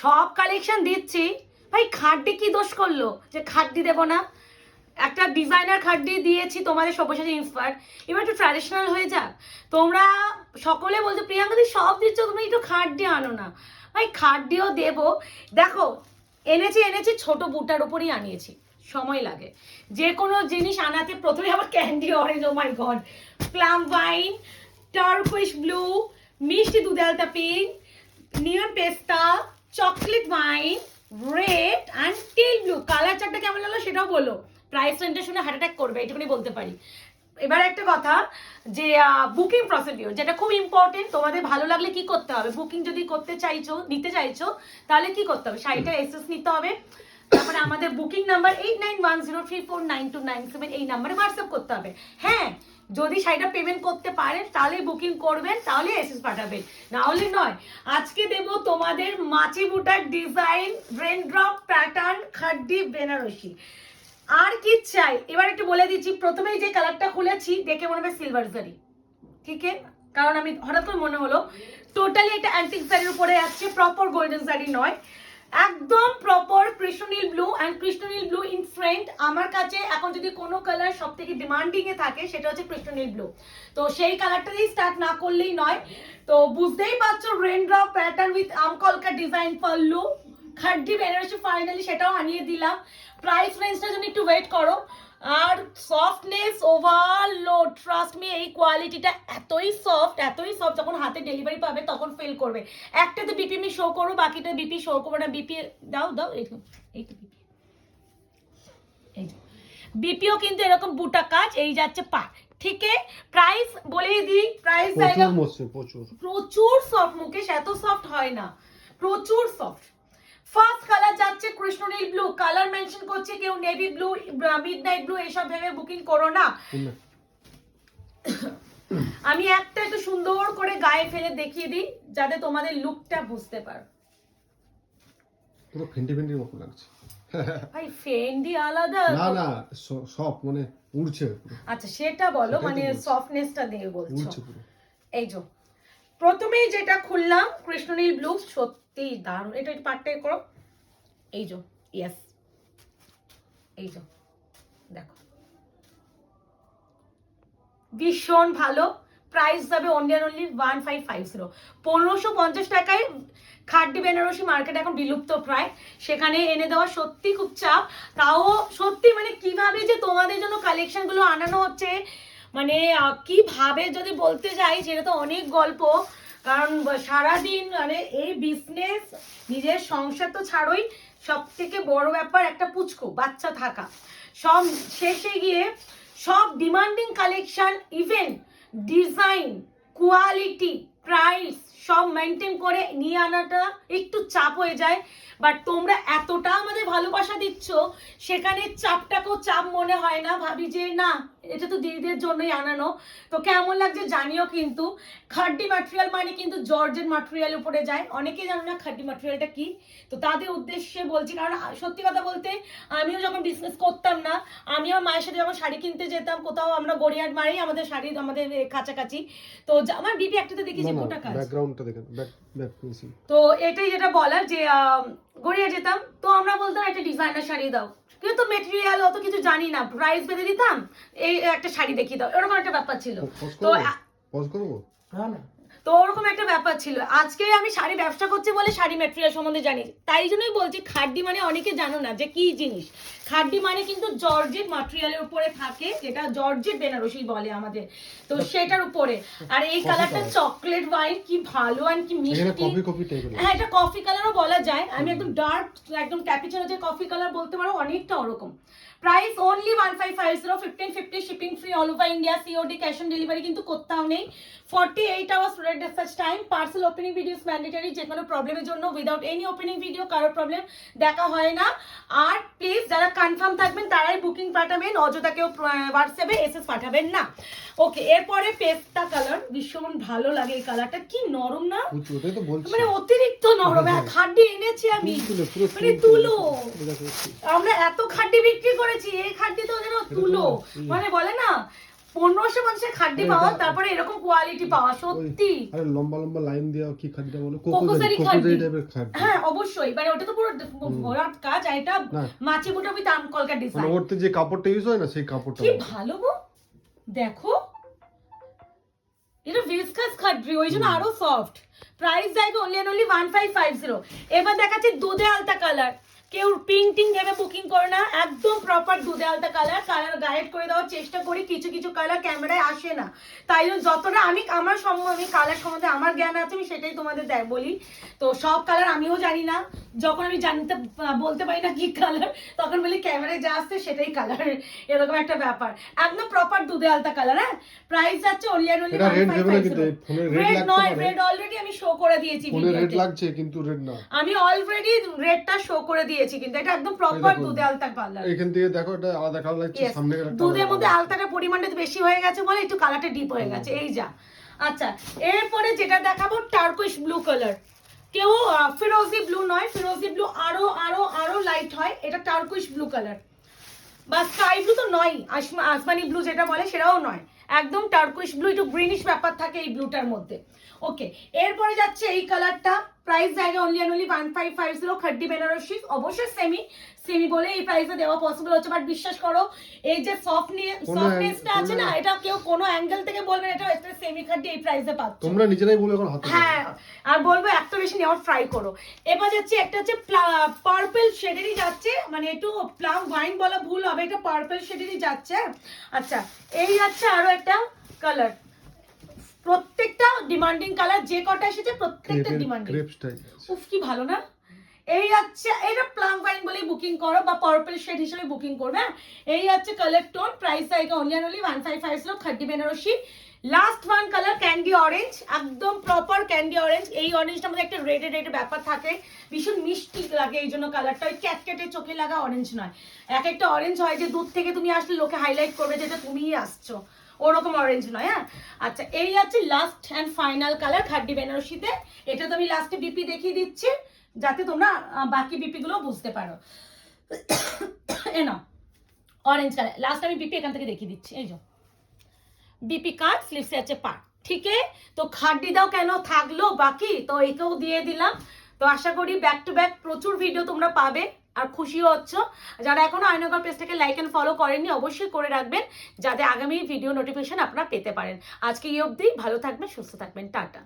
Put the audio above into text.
সব কালেকশন দিচ্ছি। ভাই, খাড্ডি কি দোষ করল? যে খাড্ডি দেবো না। একটা ডিজাইনার খাড্ডি দিয়েছি তোমাদের সব্যসাচী ইন্সপায়ার এবার একটু ট্র্যাডিশনাল হয়ে যাক। তোমরা সকলে বলছো প্রিয়াঙ্কাদি সব দিচ্ছ তুমি একটু খাড্ডি আনো না। ভাই, খাড্ডিও দেবো। দেখো, এনেছি এনেছি, ছোট বুটার উপরই আনিয়েছি। সময় লাগে। যে কোনো জিনিস আনাতে প্রথমে আবার candy orange oh my god plum wine turquoise blue মিষ্টি দুধ, আলতা পিঙ্ক নিয়ন পেস্তা chocolate wine red and teal blue colour চারটা কেমন লাগল সেটাও বলো। প্রাইস রেঞ্জটা শুনে হার্ট অ্যাটাক করবে, এটুকুনি বলতে পারি। এবার একটা কথা, যে বুকিং প্রসিডিওর যেটা খুব ইম্পর্টেন্ট তোমাদের ভালো লাগলে কি করতে হবে? বুকিং যদি করতে চাইছো, নিতে চাইছো, তাহলে কি করতে হবে? শাড়িটা এসএস নিতে হবে। তারপরে আমাদের booking number eight nine one zero three four nine two nine seven এই নাম্বারে হোয়াটসঅ্যাপ করতে হবে। হ্যাঁ যদি শাড়িটা পেমেন্ট করতে পারেন, তাহলে বুকিং করবেন, তাহলে এসএস পাঠাবেন। না হলে নয়, আজকে দেব তোমাদের মাছি বুটার design drop pattern khaddi, Banarasi. আর কি চাই? এবার একটু বলে দিচ্ছি, প্রথমেই যে কালারটা খুলেছি, দেখে মনে হবে সিলভার জারি ঠিক কারণ আমি হঠাৎ করে মনে হলো টোটালি এটা অ্যান্টিক শাড়ির উপরে আসছে প্রপার গোল্ডেন শাড়ি নয়। একদম প্রপার কৃষ্ণনীল ব্লু অ্যান্ড কৃষ্ণনীল ব্লু ইন ফ্রেন্ড আমার কাছে এখন যদি কোনো কালার সব থেকে ডিমান্ডিং এ থাকে, সেটা হচ্ছে কৃষ্ণনীল ব্লু তো সেই কালারটাই স্টার্ট না করলেই নয়। তো বুঝতেই পারছ রেন ড্রপ প্যাটার্ন উইথ আমকলকা ডিজাইন পাল্লু খাড্ডি বেনারসি ফাইনালি সেটাও আনিয়ে দিলাম। প্রাইস রেঞ্জটা যদি একটু ওয়েট করো। আর সফটনেস ওভারলোড ট্রাস্ট মি এই কোয়ালিটিটা এতই সফট এতই সফট যখন হাতে ডেলিভারি পাবে তখন ফিল করবে। একটাতে বিপি আমি শো করব বাকিটা বিপি শো করব না বিপি দাও দাও এই এই তো বিপি এই বিপিও কিন্তু এরকম বুটা কাজ এই যাচ্ছে পা ঠিক প্রাইস বলেই দিই প্রাইস প্রচুর প্রচুর। সফট মুকেশ এত সফট হয় না। প্রচুর সফট ফার্স্ট কালার যাচ্ছে কৃষ্ণনীল ব্লু কালার মেনশন করছে কেউ navy blue midnight blue এইসব ভেবে বুকিং করো না। আমি একটা একটু সুন্দর করে গায়ে ফেলে দেখিয়ে দিই যাতে তোমাদের লুকটা বুঝতে পারো। পুরো ফেন্টি ফেন্টির মতো লাগছে। ভাই ফেন্ডি আলাদা। না না সব মানে উড়ছে আচ্ছা সেটা বলো মানে। সফটনেসটা দিয়ে বলছো। এই যে প্রথমেই যেটা খুললাম কৃষ্ণনীল ব্লু সত্যি দারুণ। এটা একটু পাট্টাই করো। এই যে ইয়েস এই যে, দেখো। ভীষণ ভালো। প্রাইস যাবে অনলি আর only one five five zero পনেরোশো পঞ্চাশ টাকায় খাড্ডি বেনারসি মার্কেট এখন বিলুপ্ত প্রায়। সেখানে এনে দেওয়া সত্যি খুব চাপ। তাও সত্যি মানে কীভাবে যে তোমাদের জন্য কালেকশনগুলো আনানো হচ্ছে? মানে কীভাবে যদি বলতে যাই, সেটা তো অনেক গল্প। কারণ সারাদিন মানে এই বিজনেস নিজের সংসার তো ছাড়োই সব থেকে বড় ব্যাপার একটা পুচকো, বাচ্চা থাকা। সব শেষে গিয়ে সব demanding collection even design quality price সব মেনটেন করে নিয়ে আনাটা একটু চাপ হয়ে যায়। বাট তোমরা এতটা আমাদের ভালোবাসা দিচ্ছ, সেখানে চাপটাকেও চাপ মনে হয় না, ভাবি যে না এটা তো দিদিদের জন্যই আনানো। তো কেমন লাগছে জানিও কিন্তু। খাড্ডি ম্যাটেরিয়াল মানে কিন্তু জর্জের ম্যাটেরিয়াল উপরে যায়। অনেকেই জানো না খাড্ডি ম্যাটেরিয়ালটা কি। তো তাদের উদ্দেশ্যে বলছি কারণ সত্যি কথা বলতে আমিও যখন বিজনেস করতাম না আমিও মায়ের সাথে যখন শাড়ি কিনতে যেতাম কোথাও আমরা গড়িয়াট মারি আমাদের শাড়ি আমাদের কাছাকাছি। তো আমার দিদি একটাতে দেখেছি না না গোটা কাজ ব্যাকগ্রাউন্ডটা দেখেন তো এটাই যেটা বলার যে গড়িয়া যেতাম তো আমরা বলতাম একটা ডিজাইনার শাড়ি দাও। কিন্তু মেটেরিয়াল অত কিছু জানি না। প্রাইস বেঁধে দিতাম এই একটা শাড়ি দেখিয়ে দাও। এরকম একটা ব্যাপার ছিল। তো করব? পজ করব? তো ওরকম একটা ব্যাপার ছিল। আজকে আমি শাড়ি ব্যবসা করছি বলে শাড়ি ম্যাটেরিয়াল সম্বন্ধে জানি। তাই জন্যই বলছি খাড্ডি মানে অনেকে জানো না যে কি জিনিস। খাড্ডি মানে কিন্তু জর্জেট ম্যাটেরিয়ালের উপরে থাকে যেটা জর্জেট বেনারসি বলে আমাদের। তো সেটার উপরে। আর এই কালারটা চকলেট ওয়াইন কি ভালো আর কি মিষ্টি। হ্যাঁ এটা কফি কালারও বলা যায়। আমি একদম ডার্ক একদম ক্যাপিচার যে কফি কালার বলতে পারো অনেকটা ওরকম। Price only one five five zero fifteen fifty shipping free all over India COD cash on delivery কিন্তু কোথাও নেই forty eight hours red search time parcel opening videos mandatory যে কোনো প্রবলেমের জন্য উইদাউট এনি ওপেনিং ভিডিও কারোর problem দেখা হয় না আর প্লিজ যারা কনফার্ম থাকবেন তারাই বুকিং পাঠাবেন অযথা কেউ হোয়াটসঅ্যাপে এসএস পাঠাবেন না ওকে এরপরে পেস্তা কালার ভীষণ ভালো লাগে এই কালারটা কি নরম না মানে অতিরিক্ত নরম হ্যাঁ খাড্ডি এনেছি আমি মানে তুলো আমরা এত খাড্ডি বিক্রি করেছি এই খাড্ডি তো যেন তুলো। মানে বলে না পনেরোশো মানুষের খাড্ডি পাওয়া তারপরে এরকম কোয়ালিটি পাওয়া সত্যি। আরে লম্বা লম্বা লাইন দেওয়া কি বলে? কোকোজারি হ্যাঁ অবশ্যই। মানে ওটা তো পুরো ভরাট কাজ আর এটা মাছি বুটা উইথ আমকলকা মানে ডিজাইন ওরতে যে কাপড়টা ইউজ হয় না সেই কাপড়টা কি ভালো গো। দেখো। এটা ভিসকাস খাদ্রি ওই জন্য আরও সফট প্রাইস জায়গা only only one five five zero এবার দেখাচ্ছে দুধে আলতা কালার কেউ পিঙ্ক টিং ভেবে বুকিং করে না একদম প্রপার দুধে আলতা কালার কালার গাইড করে দেওয়ার চেষ্টা করি কিছু কিছু কালার ক্যামেরায় আসে না। তাই জন্য যতটা আমি আমার সম্বন্ধে আমি কালার সম্বন্ধে আমার জ্ঞান আছে আমি সেটাই তোমাদের দেয় বলি। তো সব কালার আমিও জানি না। যখন আমি জানতে বলতে পারি না কি কালার তখন বলি ক্যামেরায় যা আসছে সেটাই কালার এরকম একটা ব্যাপার। একদম প্রপার দুধে আলতা কালার হ্যাঁ? প্রাইস যাচ্ছে অ্যান্ড অনলি রেড নয় রেড অলরেডি আমি শো করে দিয়েছি রেড লাগছে কিন্তু রেড না। আমি অলরেডি রেডটা শো করে দিয়েছি। কিন্তু এটা একদম প্রপার দুধে আলতা কালার এখান থেকে দেখো এটা আলাদা কালার লাগছে সামনে দুধের মধ্যে। আলতাটার পরিমাণটা বেশি হয়ে গেছে বলে একটু কালারটা ডিপ হয়ে গেছে এই যা। আচ্ছা এরপরে যেটা দেখাবো টার্কুইশ ব্লু কালার কেউ ফিরোজি ব্লু নয় ফিরোজি ব্লু আরও আরও আরও লাইট হয় এটা টার্কুইশ ব্লু কালার বা স্কাই ব্লু তো নয় আসমানি ব্লু যেটা বলে সেটাও নয়। একদম টার্কুইশ ব্লু একটু গ্রিনিশ ব্যাপার থাকে এই ব্লুটার মধ্যে। ওকে এরপরে যাচ্ছে এই কালারটা প্রাইস জায়গা only and only one five five zero khaddi Banarasi অবশ্যই সেমি সেমি বলে এই প্রাইসে দেওয়া পসিবল হচ্ছে। বাট বিশ্বাস করো এই যে সফটনেসটা আছে না এটা কেউ কোনো অ্যাঙ্গেল থেকে বলবে এটা এটা সেমি খাড্ডি এই প্রাইসে পাচ্ছ। তোমরা নিজেরাই বলে এখন হাতে হ্যাঁ আর বলব একটা বেশি নেওয়ার ট্রাই করো। এবার যাচ্ছে একটা হচ্ছে পার্পল শেডেরই যাচ্ছে মানে একটু প্লাম ওয়াইন বলা ভুল হবে এটা পার্পল শেডেরই যাচ্ছে। আচ্ছা এই যাচ্ছে আরও একটা কালার প্রত্যেকটা ডিমান্ডিং কালার যে কটা এসেছে প্রত্যেকটা ডিমান্ডিং উফ কি ভালো না? এই হচ্ছে এটা প্লাম ওয়াইন বলেই বুকিং করো বা পার্পল শেড হিসেবে বুকিং করবে হ্যাঁ? এই হচ্ছে কালার টোন প্রাইস জায়গা only and only one five five zero Banarasi last one colour candy orange একদম প্রপার ক্যান্ডি অরেঞ্জ এই অরেঞ্জটার মধ্যে একটা রেডে রেডে ব্যাপার থাকে। ভীষণ মিষ্টি লাগে এই জন্য কালারটা ওই ক্যাটকেটে চোখে লাগা অরেঞ্জ নয়। এক একটা অরেঞ্জ হয় যে দূর থেকে তুমি আসলে লোকে হাইলাইট করবে যেটা তুমিই আসছো। ওরকম অরেঞ্জ নয় হ্যাঁ? আচ্ছা এই আছে last and final colour khaddi বেনারসিতে এটা তো আমি লাস্টে বিপি দেখিয়ে দিচ্ছি, যাতে তোমরা বাকি বিপি গুলো বুঝতে পারো। এ নাও অরেঞ্জ কালার লাস্ট আমি বিপি এখান থেকে দেখিয়ে দিচ্ছি, এই যে। বিপি কার্ড স্লিপসে আছে পার্ট ঠিক তো খাড্ডি দাও কেন? থাকল, বাকি? তো একেও দিয়ে দিলাম। তো আশা করি ব্যাক টু ব্যাক প্রচুর ভিডিও তোমরা পাবে। আর খুশিও হচ্ছ। যারা এখনও আয়নগর পেজটাকে লাইক অ্যান্ড ফলো করেননি, অবশ্যই করে রাখবেন, যাতে আগামী ভিডিও নোটিফিকেশন আপনারা পেতে পারেন। আজকে এই অবধি, ভালো থাকবেন, সুস্থ থাকবেন, টাটা।